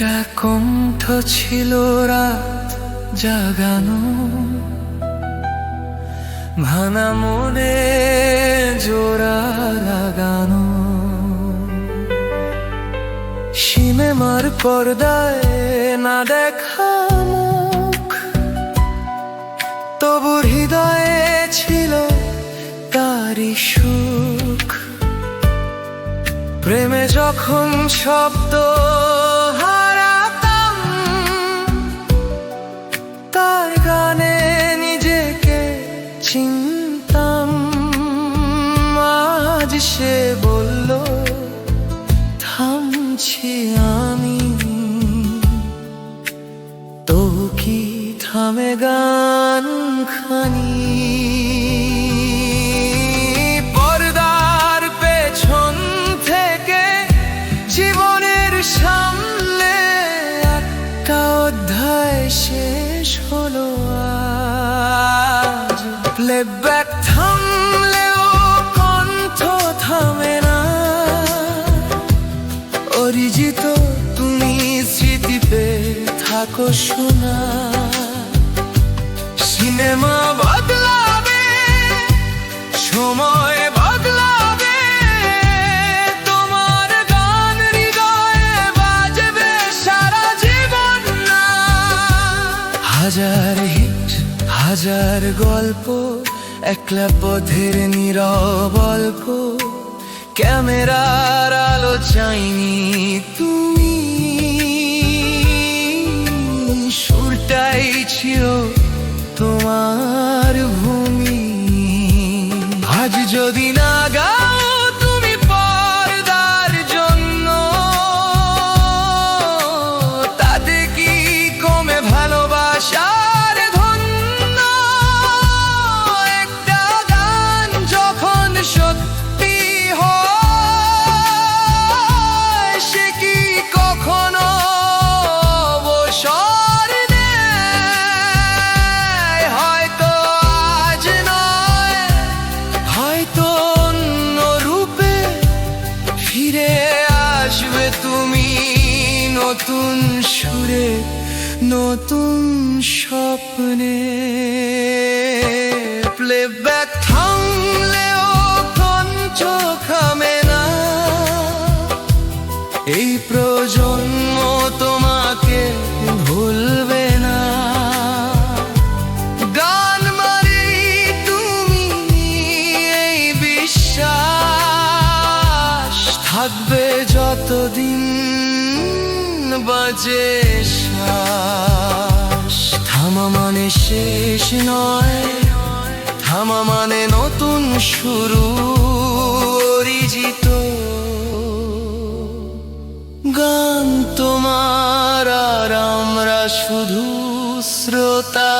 একটা কণ্ঠ ছিল রাত জাগানো। ভানা মনে জোড়া লাগানো। সিনেমার পর্দায় না দেখা মুখ, তবু হৃদয়ে ছিল তারই সুখ। প্রেমে যখন শব্দ সে বলল, থামছি আমি। তো কি থামে গান খানি। পর্দার পেছন থেকে জীবনের সামনে একটা অধ্যায় শেষ হলো আজ। প্লেব্যাক থাকো শোনা। সিনেমা বদলাবে, সময় বদলাবে, তোমার গান হৃদয়ে বাজবে সারা জীবন না। হাজার হিট, হাজার গল্প, একলা পথের নীরব অল্প। ক্যামেরার আলো চাইনি তুমি ছিল তোমার ভূমি। আজ যদি না গাও তুমি নতুন সুরে নতুন স্বপ্নে। প্লেব্যাক থাকবে যতদিন বাজে থামা মানে শেষ নয়, থামা মানে নতুন শুরু, অরিজিত গান তোমার আর আমরা শুধু শ্রোতা।